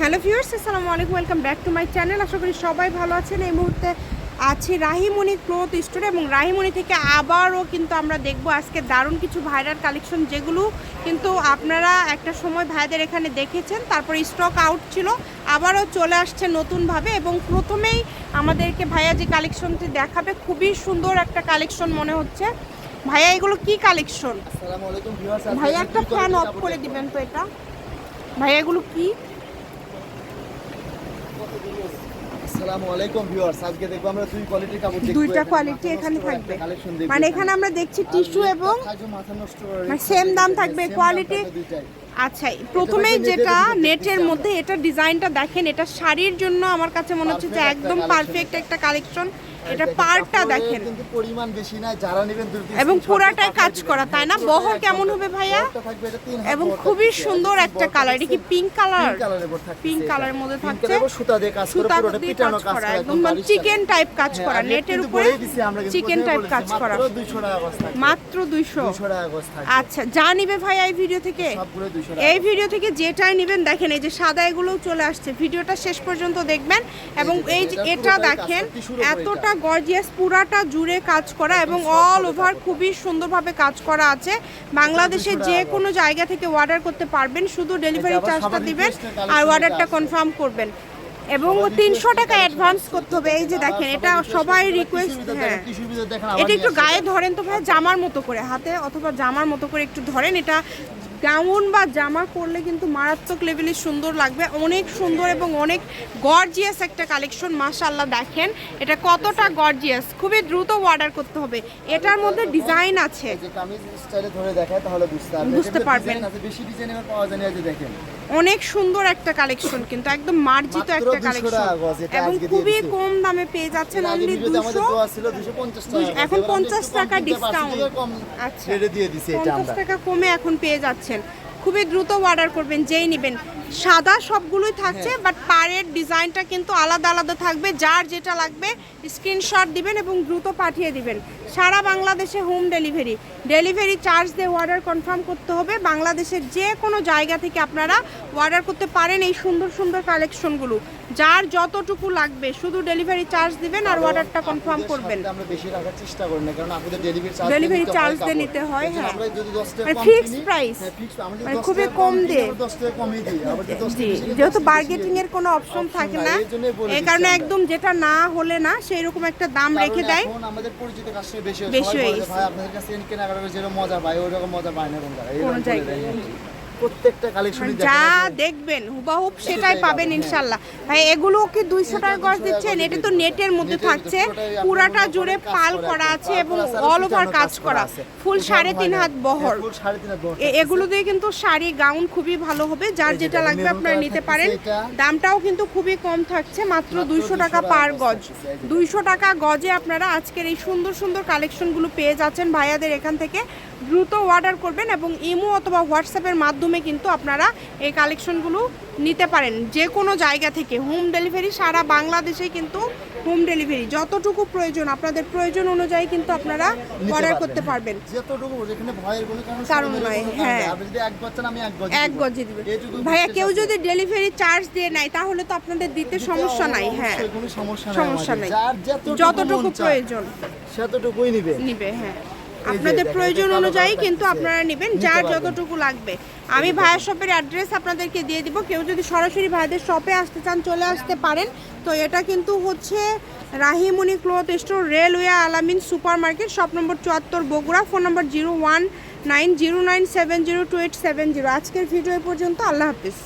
Hello viewers আসসালামু আলাইকুম welcome back to my channel. আশা করি সবাই ভালো আছেন। এই মুহূর্তে আছি রাহিমণি ক্লোথ স্টোরে এবং রাহিমণি থেকে আবারও কিন্তু আমরা দেখব আজকে দারুণ কিছু ভাইরাল কালেকশন যেগুলো কিন্তু আপনারা একটা সময় ভাইদের এখানে দেখেছেন তারপর স্টক আউট ছিল আবারও চলে আসছে নতুনভাবে এবং প্রথমেই আমাদেরকে ভাইয়া যে কালেকশনটি দেখাবে খুবই সুন্দর একটা কালেকশন মনে হচ্ছে। ভাইয়া এগুলো কি কালেকশন? ভাইয়া একটা ফ্যান অফ করে দিবেন তো এটা। ভাইয়া এগুলো কি? আসসালামু আলাইকুম ভিউয়ার্স আজকে দেখব আমরা দুই কোয়ালিটির কাপড় দেখব। দুইটা কোয়ালিটি এখানে থাকবে। মানে এখানে। আমরা দেখছি টিস্যু এবং করে মানে দাম থাকবে, দুইটাই। আচ্ছা প্রথমেই যেটা নেটের মধ্যে এটা ডিজাইনটা দেখেন এটা শাড়ির জন্য আমার কাছে মনে হচ্ছে যে একদম পারফেক্ট একটা কালেকশন এটা কাপড়ের দেখেন। কিন্তু পরিমাণ বেশি নাই যারা নেবেন এবং পুরাটাই কাজ করা, তাই না? বহর কেমন হবে ভাইয়া? এবং খুবই সুন্দর একটা কালার এটা কি পিঙ্ক কালার পিঙ্ক। কালারের মধ্যে থাকছে সুতা দিয়ে কাজ করা, পুরোটা পিটানো কাজ করা একদম একদম মানে চিকেন টাইপ কাজ হ্যাঁ, করা নেটের উপরে চিকেন টাইপ কাজ করা। মাত্র 200 টাকা গজ মাত্র দুইশো। 200 টাকা গজ আচ্ছা যা নিবে ভাই এই ভিডিও থেকে? সবগুলো 200 টাকা এই ভিডিও থেকে যেটাই নেবেন দেখেন এই যে সাদা এগুলোও চলে আসছে। ভিডিওটা শেষ পর্যন্ত দেখবেন এবং এই যে এটা দেখেন এতটা গর্জিয়াস পুরাটা জুড়ে কাজ করা এবং অল ওভার খুবই সুন্দরভাবে কাজ করা আছে। বাংলাদেশের যে কোনো জায়গা থেকে অর্ডার করতে পারবেন শুধু ডেলিভারি চার্জটা দিবেন আর অর্ডারটা কনফার্ম করবেন। এবং তিনশো টাকা অ্যাডভান্স করতে হবে। এই যে দেখেন এটা সবাই রিকোয়েস্ট হ্যাঁ। এটা একটু গায়ে ধরেন তো ভাই জামার মতো করে হাতে অথবা জামার মতো করে একটু ধরেন এটা গাউন বা জামা করলে কিন্তু মারাত্মক লেভেলে সুন্দর লাগবে। অনেক সুন্দর এবং অনেক গর্জিয়াস একটা কালেকশন মাশাল্লাহ দেখেন। এটা কতটা গর্জিয়াস খুবই দ্রুত অর্ডার করতে হবে। এটার মধ্যে ডিজাইন আছে। বুঝতে পারবেন। অনেক সুন্দর একটা কালেকশন কিন্তু একদম মার্জিত একটা কালেকশন এবং খুবই কম দামে পেয়ে যাচ্ছেন অনলি দুশো দেওয়া ছিল 250 টাকা এখন এবার আমরা 50 একটু কম টাকা কম আচ্ছা। পঞ্চাশ টাকা কমে এখন পেয়ে যাচ্ছেন। খুবই দ্রুত অর্ডার করবেন যেই নেবেন। সাদা সবগুলোই থাকছে হ্যাঁ। বাট পাড়ের ডিজাইনটা কিন্তু আলাদা আলাদা থাকবে যার যেটা লাগবে স্ক্রিনশট দিবেন এবং দ্রুত পাঠিয়ে দিবেন সারা বাংলাদেশে হোম ডেলিভারি ডেলিভারি চার্জ দিয়ে অর্ডার কনফার্ম করতে হবে বাংলাদেশের যে কোনো জায়গা থেকে আপনারা অর্ডার করতে পারেন এই সুন্দর সুন্দর কালেকশনগুলো যার যতটুকু লাগবে শুধু ডেলিভারি চার্জ দিবেন আর অর্ডারটা কনফার্ম করবেন আমরা বেশি রাখার চেষ্টা করি না কারণ আপনাদের ডেলিভারি চার্জ দিয়ে নিতে হয়, হ্যাঁ। আমরা যদি 10 টাকা মানে কম। হ্যাঁ, মানে খুবই কম দিয়ে। 10 টাকা কমই দিই আবার যদি 10 জি টাকা বেশি কিনি, যেহেতু 10 বার্গেটিং এর কোনো অপশন থাকে না এই কারণে একদম যেটা না হলে না সেই রকম একটা দাম রেখে দেয়। আমাদের পরিচিত কাস্টমার বেশি হয়। গেছে। ভাই আপনাদের কাছে কেনাকাটা যেরকম মজা পায় ওই রকম মজা পায় না কোন জায়গায়? প্রত্যেকটা কালেকশনই মানে যা দেখবেন হুবাহুব সেটাই পাবেন ইনশাল্লাহ। ভাই এগুলো কি দুইশো টাকা গজ দিচ্ছেন? এটা তো নেটের মধ্যে থাকছে। পুরাটা মনে জুড়ে পাল করা আছে, এবং অল ওভার কাজ করা আছে। ফুল এটা সাড়ে হয় তিন না। হাত বহর। ফুল সাড়ে তিন হাত বহর এগুলো দিয়ে কিন্তু শাড়ি গাউন খুবই ভালো হবে। যার যেটা লাগবে আপনারা নিতে পারেন। দামটাও কিন্তু খুবই কম থাকছে মাত্র দুইশো 200 টাকা পার গজ দুইশো টাকা গজে আপনারা আজকের এই সুন্দর সুন্দর কালেকশনগুলো পেয়ে যাচ্ছেন ভাইয়াদের এখান থেকে। দ্রুত অর্ডার করবেন এবং ইমো অথবা হোয়াটসঅ্যাপের মাধ্যমে কিন্তু আপনারা এই কালেকশনগুলো নিতে পারেন। যে কোনো জায়গা থেকে। হোম ডেলিভারি সারা বাংলাদেশে কিন্তু হোম ডেলিভারি যতটুকু প্রয়োজন আপনাদের প্রয়োজন অনুযায়ী কিন্তু আপনারা অর্ডার করতে হ্যাঁ। পারবেন। যতটুকু যেখানে ভয়ের কোনো কারণ কারণ নয়, হ্যাঁ। এক গজ দিব। ভাইয়া কেউ যদি ডেলিভারি চার্জ দিয়ে নেয় তাহলে তো আপনাদের দিতে দিতে সমস্যা নাই হ্যাঁ। সমস্যা নাই যতটুকু প্রয়োজন। সেতটুকুই নিবে। নিবে হ্যাঁ। আপনাদের প্রয়োজন অনুযায়ী কিন্তু আপনারা নেবেন যার যতটুকু লাগবে। আমি ভাইয়া শপের অ্যাড্রেস আপনাদেরকে দিয়ে দিব। কেউ যদি সরাসরি ভাইদের শপে আসতে চান চলে আসতে পারেন। তো এটা কিন্তু হচ্ছে Rahimoni cloth store railway Alamin super market shop number চুয়াত্তর Bogura phone number zero one nine zero nine seven zero two eight seven zero আজকের ভিডিও পর্যন্ত আল্লাহ হাফিজ।